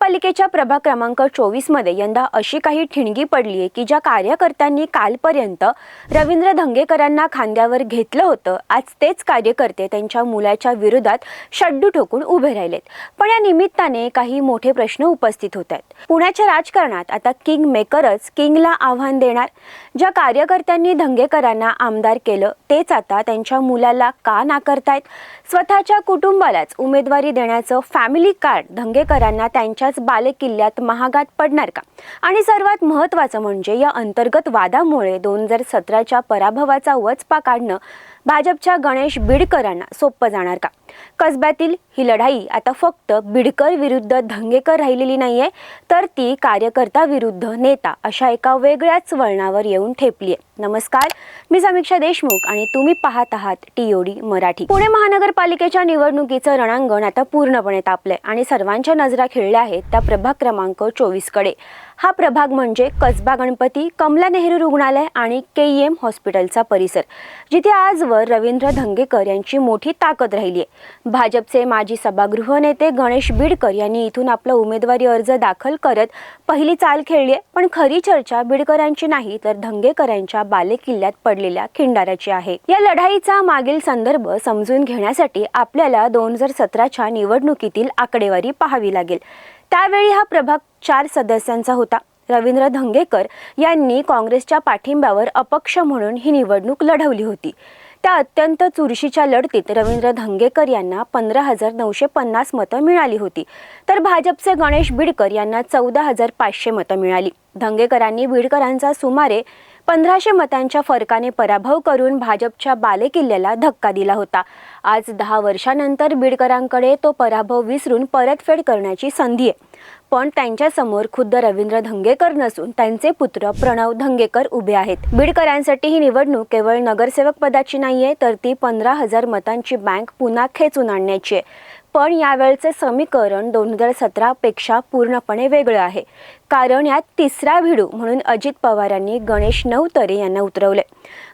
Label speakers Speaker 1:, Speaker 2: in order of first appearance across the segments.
Speaker 1: महापालिकेच्या प्रभाग क्रमांक चोवीसमध्ये यंदा अशी काही ठिणगी पडली आहे की ज्या कार्यकर्त्यांनी कालपर्यंत रवींद्र धंगेकरांना खांद्यावर घेतलं होतं आज तेच कार्यकर्ते त्यांच्या मुलाच्या विरोधात शड्डू ठोकून उभे राहिलेत. पण या निमित्ताने काही मोठे प्रश्न उपस्थित होत आहेत. पुण्याच्या राजकारणात आता किंग मेकरच किंगला आव्हान देणार. ज्या कार्यकर्त्यांनी धंगेकरांना आमदार केलं तेच आता त्यांच्या मुलाला का नाकारतायत? स्वतःच्या कुटुंबालाच उमेदवारी देण्याचं फॅमिली कार्ड धंगेकरांना त्यांच्या त्यांच्याच बालेकिल्ल्यात महागात पडणार का? आणि सर्वात महत्त्वाचं म्हणजे या अंतर्गत वादामुळे दोन हजार सतराच्या पराभवाचा वचपा काढणं भाजपच्या गणेश बिडकरांना सोपं जाणार का? कसब्यातील ही लढाई आता फक्त बिडकर विरुद्ध धंगेकर राहिलेली नाहीये तर ती कार्यकर्ता विरुद्ध नेता अशा एका वेगळ्याच वळणावर येऊन ठेपली आहे नमस्कार मी समीक्षा देशमुख आणि तुम्ही पाहत आहात टीओडी मराठी. पुणे महानगरपालिकेच्या निवडणुकीचं रणांगण आता पूर्णपणे तापलंय आणि सर्वांच्या नजरा खेळल्या आहेत त्या प्रभाग क्रमांक चोवीसकडे. हा प्रभाग म्हणजे कसबा गणपती कमला नेहरू रुग्णालय आणि के ई एम हॉस्पिटलचा परिसर जिथे आजवर रवींद्र धंगेकर यांची मोठी ताकद राहिली आहे भाजपचे माजी सभागृह नेते गणेश बिडकर यांनी इथून आपला उमेदवारी अर्ज दाखल करत पहिली चाल खेळली आहे पण खरी चर्चा बिडकरांची नाही तर धंगेकरांच्या बालेकिल्ल्यात पडलेल्या खिंडाऱ्याची आहे. या लढाईचा मागील संदर्भ समजून घेण्यासाठी आपल्याला दोन हजार सतराच्या निवडणुकीतील आकडेवारी पाहावी लागेल. त्यावेळी हा प्रभाग चार सदस्यांचा होता. रवींद्र धंगेकर यांनी काँग्रेसच्या पाठिंब्यावर अपक्ष म्हणून ही निवडणूक लढवली होती. त्या अत्यंत चुरशीच्या लढतीत रवींद्र धंगेकर यांना पंधरा हजार नऊशे पन्नास मतं मिळाली होती. तर भाजपचे गणेश बिडकर यांना चौदा हजार पाचशे मतं मिळाली. धंगेकरांनी बिडकरांचा सुमारे पंधराशे मतांच्या फरकाने पराभव करून भाजपच्या बालेकिल्ल्याला धक्का दिला होता. आज दहा वर्षानंतर बीडकरांकडे तो पराभव विसरून परतफेड करण्याची संधी आहे. पण त्यांच्यासमोर खुद्द रवींद्र धंगेकर नसून त्यांचे पुत्र प्रणव धंगेकर उभे आहेत. बीडकरांसाठी ही निवडणूक केवळ नगरसेवक पदाची नाहीये तर ती पंधरा हजार मतांची बँक पुन्हा खेचून आणण्याची आहे. पण यावेळचे समीकरण दोन हजार सतरापेक्षा पूर्णपणे वेगळं आहे. कारण यात तिसरा भिडू म्हणून अजित पवारांनी गणेश नवतरे यांना उतरवले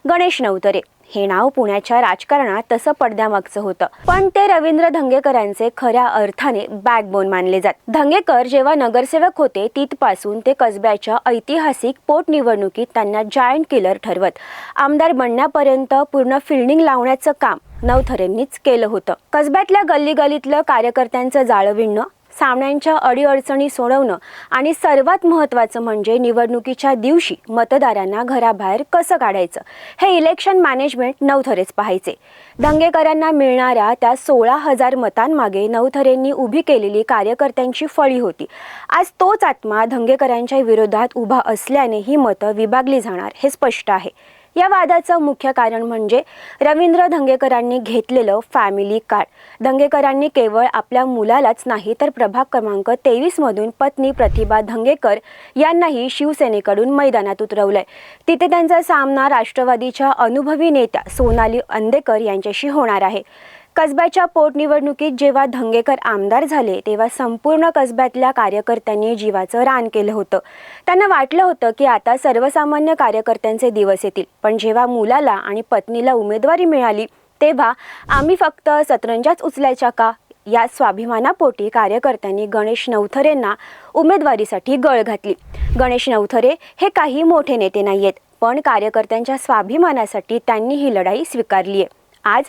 Speaker 1: गणेश नवतरे हे नाव पुण्याच्या राजकारणात तसं पडद्यामागचं होतं. पण ते रवींद्र धंगेकरांचे खऱ्या अर्थाने बॅकबोन मानले जात. धंगेकर जेव्हा नगरसेवक होते तिथपासून ते कसब्याच्या ऐतिहासिक पोटनिवडणुकीत त्यांना जायंट किलर ठरवत. आमदार बनण्यापर्यंत पूर्ण फिल्डिंग लावण्याचं काम नवथरेंनीच केलं होतं. कसब्यातल्या गल्लीगलीतलं कार्यकर्त्यांचं जाळं विणणं सामन्यांच्या अडीअडचणी सोडवणं आणि सर्वात महत्त्वाचं म्हणजे निवडणुकीच्या दिवशी मतदारांना घराबाहेर कसं काढायचं? हे इलेक्शन मॅनेजमेंट नवथरेच पाहायचे. दंगेकरांना मिळणाऱ्या त्या सोळा हजार मतांमागे नवथरेंनी उभी केलेली कार्यकर्त्यांची फळी होती. आज तोच आत्मा दंगेकरांच्या विरोधात उभा असल्याने ही मतं विभागली जाणार हे स्पष्ट आहे. या वादाचं मुख्य कारण म्हणजे रवींद्र धंगेकरांनी घेतलेलं फॅमिली कार्ड धंगेकरांनी केवळ आपल्या मुलालाच नाही तर प्रभाग क्रमांक तेवीसमधून पत्नी प्रतिभा धंगेकर यांनाही शिवसेनेकडून मैदानात उतरवलंय. तिथे त्यांचा सामना राष्ट्रवादीच्या अनुभवी नेत्या सोनाली अंदेकर यांच्याशी होणार आहे. कसब्याच्या पोटनिवडणुकीत जेव्हा धंगेकर आमदार झाले तेव्हा संपूर्ण कसब्यातल्या कार्यकर्त्यांनी जीवाचं रान केलं होतं. त्यांना वाटलं होतं की आता सर्वसामान्य कार्यकर्त्यांचे दिवस येतील पण जेव्हा मुलाला आणि पत्नीला उमेदवारी मिळाली तेव्हा आम्ही फक्त सतरंजाच उचलायच्या का? या स्वाभिमानापोटी कार्यकर्त्यांनी गणेश नवथरेंना उमेदवारीसाठी गळ घातली. गणेश नवथरे हे काही मोठे नेते नाही आहेत पण कार्यकर्त्यांच्या स्वाभिमानासाठी त्यांनी ही लढाई स्वीकारली आहे आज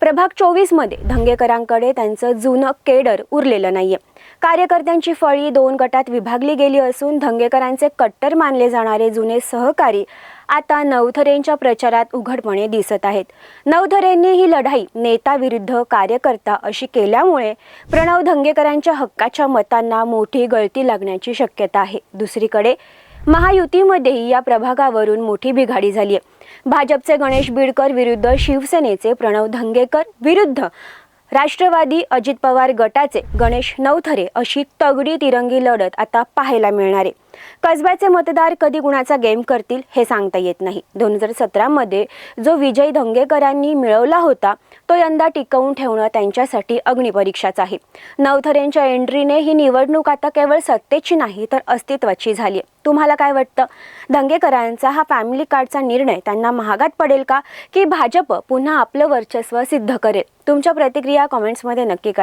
Speaker 1: प्रभाग चोवीसमध्ये धंगेकरांकडे त्यांचं जुनं केडर उरलेलं नाहीये. कार्यकर्त्यांची फळी दोन गटात विभागली गेली असून धंगेकरांचे कट्टर मानले जाणारे जुने सहकारी आता नवथरेंच्या प्रचारात उघडपणे दिसत आहेत. नवथरेंनी ही लढाई नेता विरुद्ध कार्यकर्ता अशी केल्यामुळे प्रणव धंगेकरांच्या हक्काच्या मतांना मोठी गळती लागण्याची शक्यता आहे. दुसरीकडे महायुतीमध्येही या प्रभागावरून मोठी बिघाडी झाली आहे भाजपचे गणेश बिडकर विरुद्ध शिवसेनेचे प्रणव धंगेकर विरुद्ध राष्ट्रवादी अजित पवार गटाचे गणेश नवथरे अशी तगडी तिरंगी लढत आता पाहायला मिळणार आहे. कसब्याचे मतदार कधी कुणाचा गेम करतील हे सांगता येत नाही. दोन हजार सतरामध्ये जो विजय धंगेकरांनी मिळवला होता तो यंदा टिकवून ठेवणं त्यांच्यासाठी अग्निपरीक्षाच आहे. नवथरेंच्या एंट्रीने ही निवडणूक आता केवळ सत्तेची नाही तर अस्तित्वाची झाली आहे. तुम्हाला काय वाटतं? धंगेकरांचा हा फॅमिली कार्डचा निर्णय त्यांना महागात पडेल का? की भाजप पुन्हा आपलं वर्चस्व सिद्ध करेल? तुमच्या प्रतिक्रिया कॉमेंट्समध्ये नक्की